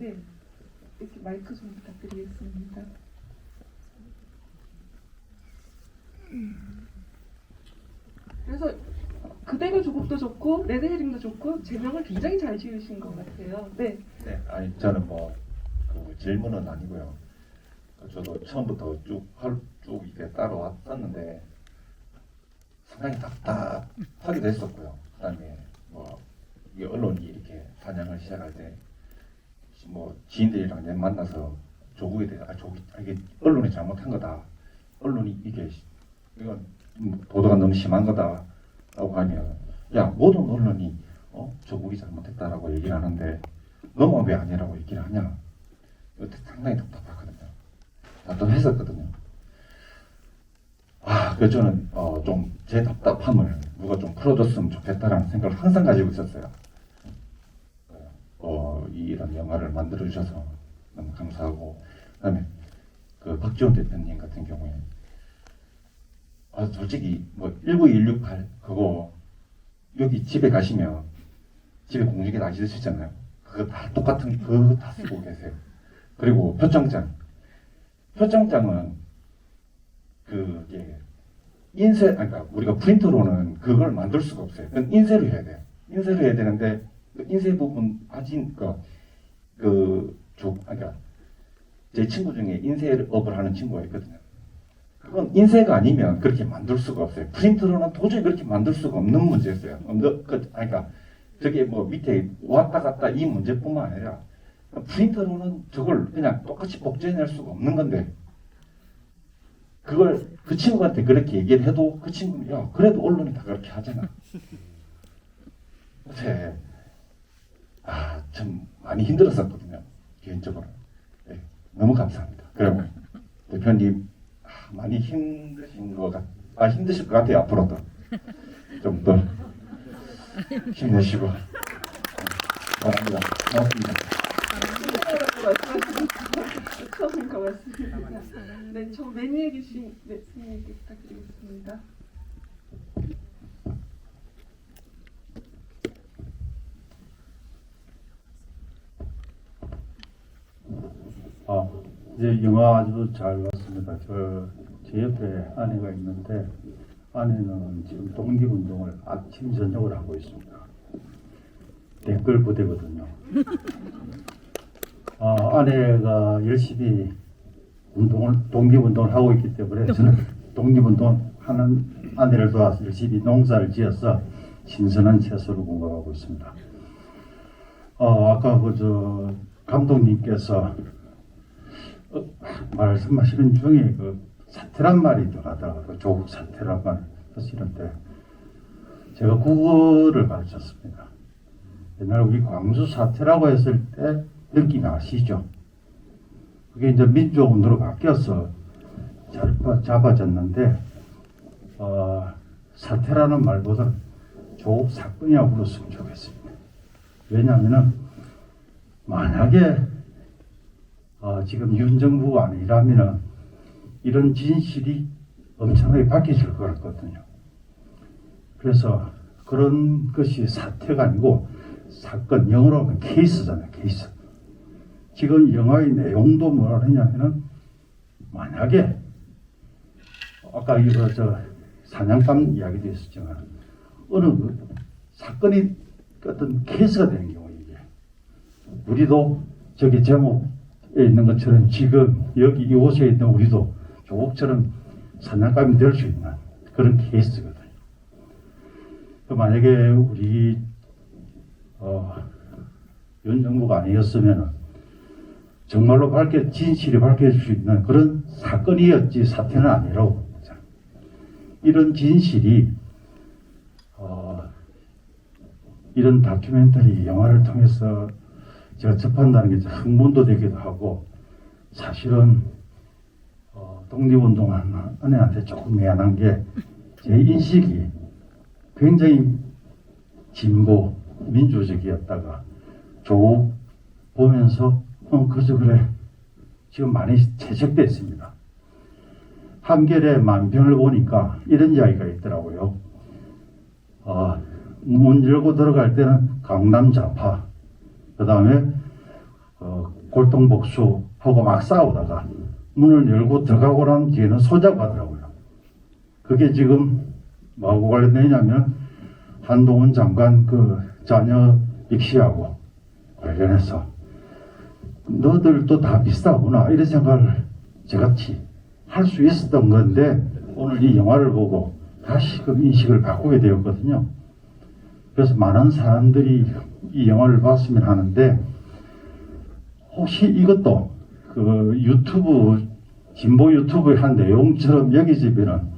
네, 이렇게 마이크 좀 부탁드리겠습니다. 그래서 그대가 조국도 좋고 레드헤링도 좋고 제명을 굉장히 잘 지으신 것 같아요. 네, 네, 아니 저는 뭐그 질문은 아니고요. 그 저도 처음부터 쭉쭉 이렇게 따라왔었는데 상당히 답답하기도 했었고요. 그다음에 뭐 이 언론이 이렇게 반영을 시작할 때 뭐 지인들이랑 이제 만나서 조국에 대해 아 조국 아, 이게 언론이 잘못한 거다. 언론이 이게 이건 음, 보도가 너무 심한 거다라고 하면 야 모든 언론이 어 조국이 잘못했다라고 얘기를 하는데 너만 왜 아니라고 얘기를 하냐? 이거 상당히 답답하거든요. 답답했었거든요. 아, 그래서 저는 어, 좀 제 답답함을 누가 좀 풀어줬으면 좋겠다라는 생각을 항상 가지고 있었어요. 영화를 만들어 주셔서 너무 감사하고 그다음에 그 박지원 대표님 같은 경우에 아, 솔직히 뭐 19168 그거 여기 집에 가시면 집에 공중에 다 있으시잖아요. 그거 다 똑같은 그거 다 쓰고 계세요. 그리고 표창장 표창장은 그게 인쇄 그러니까 우리가 프린터로는 그걸 만들 수가 없어요. 인쇄로 해야 돼요. 인쇄로 해야 되는데 그 인쇄 부분 아직 그 그조 그러니까 제 친구 중에 인쇄업을 하는 친구가 있거든요. 그건 인쇄가 아니면 그렇게 만들 수가 없어요. 프린터로는 도저히 그렇게 만들 수가 없는 문제였어요. 없는- 그, 아니, 그러니까 저게 뭐 밑에 왔다 갔다 이 문제뿐만 아니라 프린터로는 저걸 그냥 똑같이 복제해낼 수가 없는 건데 그걸 그 친구한테 그렇게 얘기를 해도 그 친구는 야 그래도 언론이 다 그렇게 하잖아. 요새 아 참 많이 힘들었었거든요 개인적으로. 예, 너무 감사합니다. 그리고 대표님 아, 많이 힘드신 것 같, 아 힘드실 것 같아요 앞으로도 좀 더 힘내시고 바랍니다. 고맙습니다. 처음인 것 같습니다. 네, 저 매니에 계신 네, 스님께 부탁드리겠습니다. 아, 이제 영화 아주 잘 봤습니다. 저, 제 옆에 아내가 있는데, 아내는 지금 독립운동을 아침, 저녁을 하고 있습니다. 댓글 부대거든요. 아, 아내가 열심히 운동을, 독립운동을 하고 있기 때문에 저는 독립운동 하는 아내를 도와서 열심히 농사를 지어서 신선한 채소를 공급하고 있습니다. 어, 아까 그, 저, 감독님께서 어, 말씀하시는 중에 그 사태란 말이 들어가다가 그 조국 사태란 말 하시는데 제가 국어를 가르쳤습니다. 옛날 우리 광주 사태라고 했을 때 느낌 아시죠? 그게 이제 민주운동으로 바뀌어서 잡아, 잡아졌는데 어, 사태라는 말보다 조국 사건이라고 불렀으면 좋겠습니다. 왜냐하면은 만약에 어, 지금 윤 정부가 아니라면 이런 진실이 엄청나게 바뀌실 것 같거든요. 그래서 그런 것이 사태가 아니고 사건, 영어로 하면 케이스잖아요, 케이스. 지금 영화의 내용도 뭐라 하냐면은 만약에 아까 이거 저 사냥감 이야기도 있었지만 어느 그 사건이 어떤 케이스가 되는 경우 이게 우리도 저기 제목에 있는 것처럼 지금 여기 이곳에 있는 우리도 조국처럼 사냥감이 될 수 있는 그런 케이스거든요. 그 만약에 우리 어, 윤 정부가 아니었으면 정말로 밝혀 진실이 밝혀질 수 있는 그런 사건이었지 사태는 아니라고 봅니다. 이런 진실이 어, 이런 다큐멘터리 영화를 통해서 제가 접한다는 게 흥분도 되기도 하고 사실은 어, 독립운동 하는 아내한테 조금 미안한 게 제 인식이 굉장히 진보 민주적이었다가 조국 보면서 어 그저 그래 지금 많이 퇴색됐습니다. 한결의 만평을 보니까 이런 이야기가 있더라고요. 어, 문 열고 들어갈 때는 강남 좌파, 그 다음에 어, 골동복수하고 막 싸우다가 문을 열고 들어가고 난 뒤에는 소자고 하더라고요. 그게 지금 뭐하고 관련되냐면 한동훈 장관 그 자녀 입시하고 관련해서 너들도 다 비슷하구나 이런 생각을 제같이 할 수 있었던 건데 오늘 이 영화를 보고 다시금 인식을 바꾸게 되었거든요. 그래서 많은 사람들이 이 영화를 봤으면 하는데 혹시 이것도 그 유튜브 진보 유튜브의 한 내용처럼 여기지면은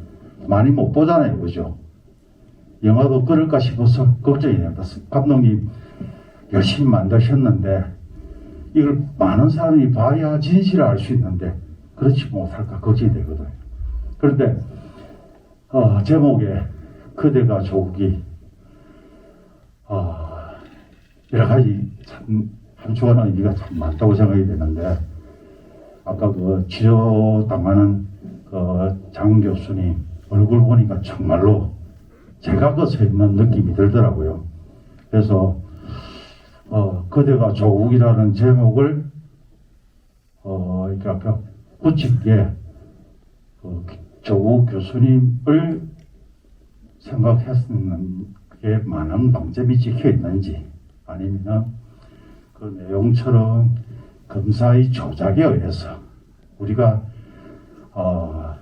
많이 못 보잖아요, 그죠? 영화도 그럴까 싶어서 걱정이 됩니다. 감독님 열심히 만드셨는데 이걸 많은 사람이 봐야 진실을 알 수 있는데 그렇지 못할까 걱정이 되거든요. 그런데 어, 제목에 그대가 조국이 어, 여러 가지 참 함축하는 의미가 참 많다고 생각이 되는데 아까 그 치료 당하는 그 장 교수님 얼굴 보니까 정말로 제가 그서 있는 느낌이 들더라고요. 그래서 어, 그대가 조국이라는 제목을 어, 이렇게 아까 붙인 게 그, 조국 교수님을 생각했는 게 많은 방점이 찍혀 있는지 아니면 그 내용처럼 검사의 조작에 의해서 우리가 어,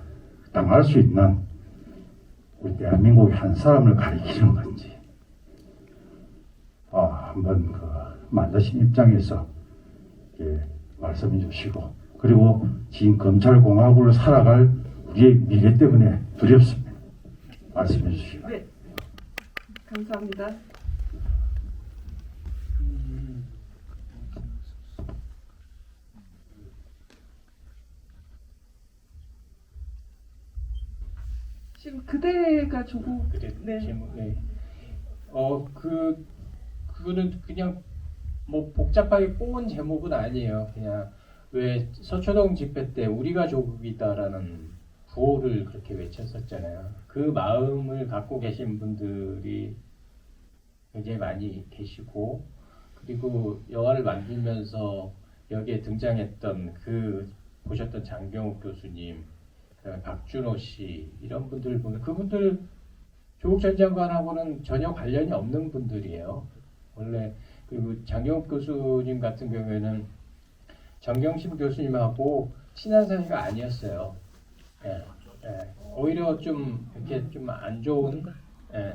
당할 수 있는 우리 대한민국의 한 사람을 가리키는 건지 아, 한번 그 만드신 입장에서 예, 말씀해 주시고 그리고 지금 검찰공화국을 살아갈 우리의 미래 때문에 두렵습니다. 말씀해 주시고 네. 감사합니다. 지금 그대가 조국 그래 네. 제목 네. 어그 그거는 그냥 뭐 복잡하게 꼬은 제목은 아니에요. 그냥 왜 서초동 집회 때 우리가 조국이다라는 구호를 그렇게 외쳤었잖아요. 그 마음을 갖고 계신 분들이 굉장히 많이 계시고 그리고 영화를 만들면서 여기에 등장했던 그 보셨던 장경욱 교수님, 박준호 씨 이런 분들 보면 그분들 조국 전 장관하고는 전혀 관련이 없는 분들이에요. 원래 그리고 장경욱 교수님 같은 경우에는 정경심 교수님하고 친한 사이가 아니었어요. 예, 예. 오히려 좀 이렇게 좀 안 좋은 예,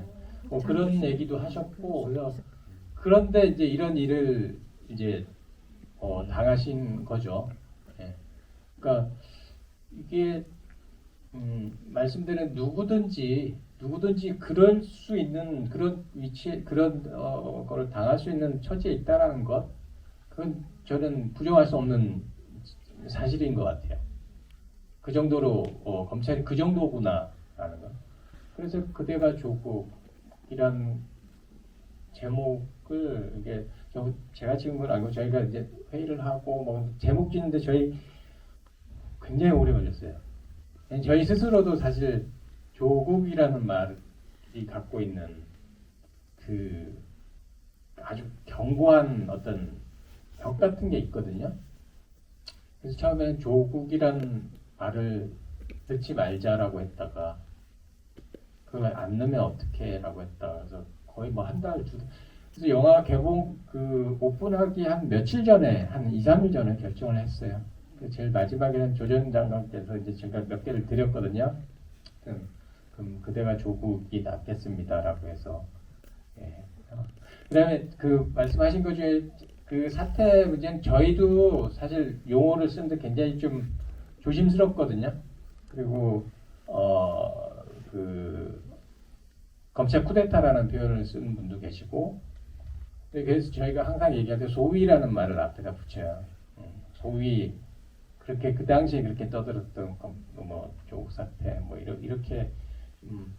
뭐 그런 얘기도 하셨고 그런데 이제 이런 일을 이제 어, 당하신 거죠. 예. 그러니까 이게 음, 말씀드린 누구든지 누구든지 그럴 수 있는 그런 위치에 그런 어, 거를 당할 수 있는 처지에 있다라는 것 그건 저는 부정할 수 없는 사실인 것 같아요. 그 정도로 어, 검찰이 그 정도구나라는 거. 그래서 그대가 조국이란 제목을 이게 저- 제가 지은 건 아니고 저희가 이제 회의를 하고 뭐 제목 짓는데 저희 굉장히 오래 걸렸어요. 저희 스스로도 사실 조국이라는 말이 갖고 있는 그 아주 견고한 어떤 벽 같은 게 있거든요. 그래서 처음에는 조국이라는 말을 넣지 말자라고 했다가 그걸 안 넣으면 어떡해라고 했다. 그래서 거의 뭐 한 달, 두 달. 그래서 영화 개봉 그 오픈하기 한 며칠 전에 한 2, 3일 전에 결정을 했어요. 그 제일 마지막에는 조전 장관께서 이제 제가 몇 개를 드렸거든요. 음, 그럼 그대가 조국이 낫겠습니다라고 해서 예. 어. 그다음에 그 말씀하신 것 중에 그 사태 문제는 저희도 사실 용어를 쓰는데 굉장히 좀 조심스럽거든요. 그리고 어 그 검찰 쿠데타라는 표현을 쓰는 분도 계시고 네, 그래서 저희가 항상 얘기할 때 소위라는 말을 앞에다 붙여요. 음, 소위 그렇게 그 당시에 그렇게 떠들었던 검- 뭐 조국 사태 뭐 이러, 이렇게 음,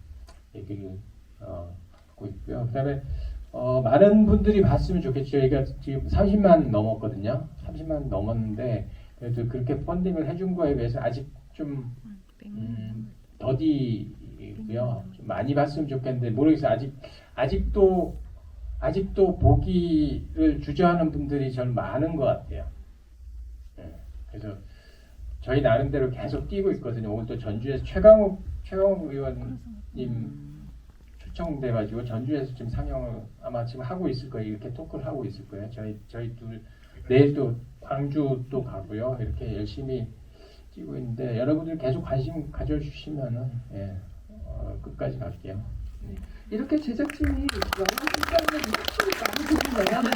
얘기를 어, 하고 있고요. 그다음에 어, 많은 분들이 봤으면 좋겠죠. 저희가 지금 30만 넘었거든요. 30만 넘었는데 그래도 그렇게 펀딩을 해준 거에 비해서 아직 좀 음, 더디고요. 좀 많이 봤으면 좋겠는데 모르겠어요. 아직 아직도 아직도 보기를 주저하는 분들이 전 많은 것 같아요. 예, 그래서 저희 나름대로 계속 뛰고 있거든요. 오늘 또 전주에서 최강욱 최강욱 의원님 초청돼 가지고 전주에서 지금 상영을 아마 지금 하고 있을 거예요. 이렇게 토크를 하고 있을 거예요. 저희 저희 둘 내일 또 광주 또 가고요. 이렇게 열심히 뛰고 있는데 여러분들 계속 관심 가져주시면은 예, 어, 끝까지 갈게요. 이렇게 제작진이 영화 실장을 많이 보는 저는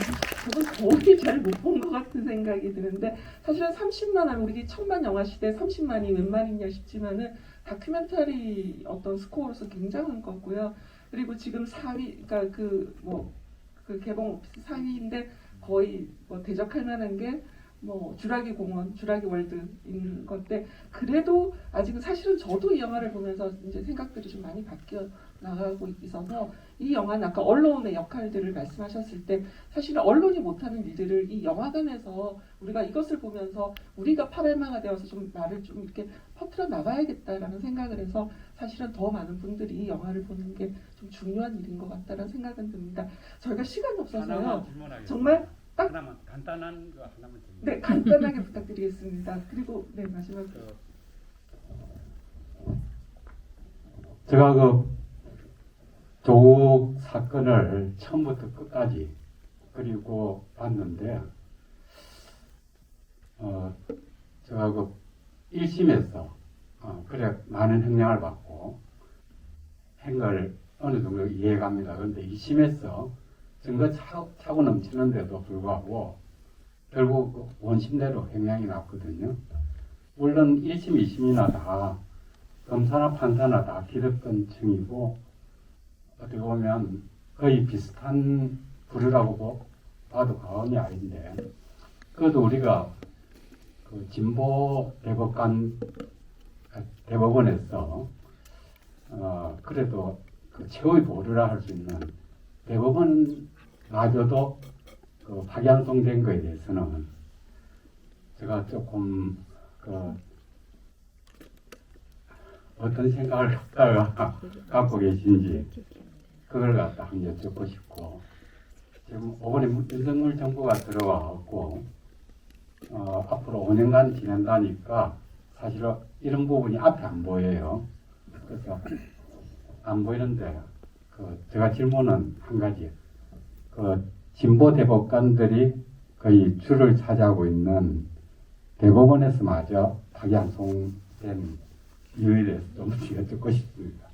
거의 잘못 본 것 같은 생각이 드는데 사실은 30만 하면 우리 천만 영화 시대 30만이 웬 말이냐 싶지만은 다큐멘터리 어떤 스코어로서 굉장한 거고요. 그리고 지금 4위, 그러니까 그뭐그 개봉 오피스 4위인데 거의 뭐 대적할 만한 게 뭐 주라기 공원, 주라기 월드인 건데 그래도 아직은 사실은 저도 이 영화를 보면서 이제 생각들이 좀 많이 바뀌어 나가고 있어서 이 영화는 아까 언론의 역할들을 말씀하셨을 때 사실은 언론이 못하는 일들을 이 영화관에서 우리가 이것을 보면서 우리가 파발마가 되어서 좀 말을 좀 이렇게 퍼뜨려 나가야겠다라는 생각을 해서 사실은 더 많은 분들이 이 영화를 보는 게 좀 중요한 일인 것 같다는 생각은 듭니다. 저희가 시간이 없어서요. 정말 딱- 하나만 간단한 거 하나만 질문. 네 간단하게 부탁드리겠습니다. 그리고 네 마지막 그 제가 그 조국 사건을 처음부터 끝까지 그리고 봤는데 어 제가 그 1심에서 어 그래 많은 형량을 받고 한걸 어느 정도 이해갑니다. 그런데 2심에서 증거 차고, 차고 넘치는데도 불구하고 결국 그 원심대로 형량이 났거든요. 물론 1심, 2심이나 다 검사나 판사나 다 기득권층이고 어떻게 보면 거의 비슷한 부류라고 보- 봐도 과언이 아닌데 그래도 우리가 그 진보 대법관 아, 대법원에서 어 그래도 그 최후의 보류라 할 수 있는 대법원 마저도 그 파기환송된 거에 대해서는 제가 조금 그 어떤 생각을 갖다가 갖고 계신지 그걸 갖다 한번 여쭙고 싶고 지금 이번에 윤석열 정부가 들어와갖고 어, 앞으로 5년간 지낸다니까 사실은 이런 부분이 앞에 안 보여요. 그래서 안 보이는데 그 제가 질문은 한 가지 그 진보 대법관들이 거의 줄을 차지하고 있는 대법원에서마저 파기환송된 이유에 대해서 좀 여쭙고 싶습니다.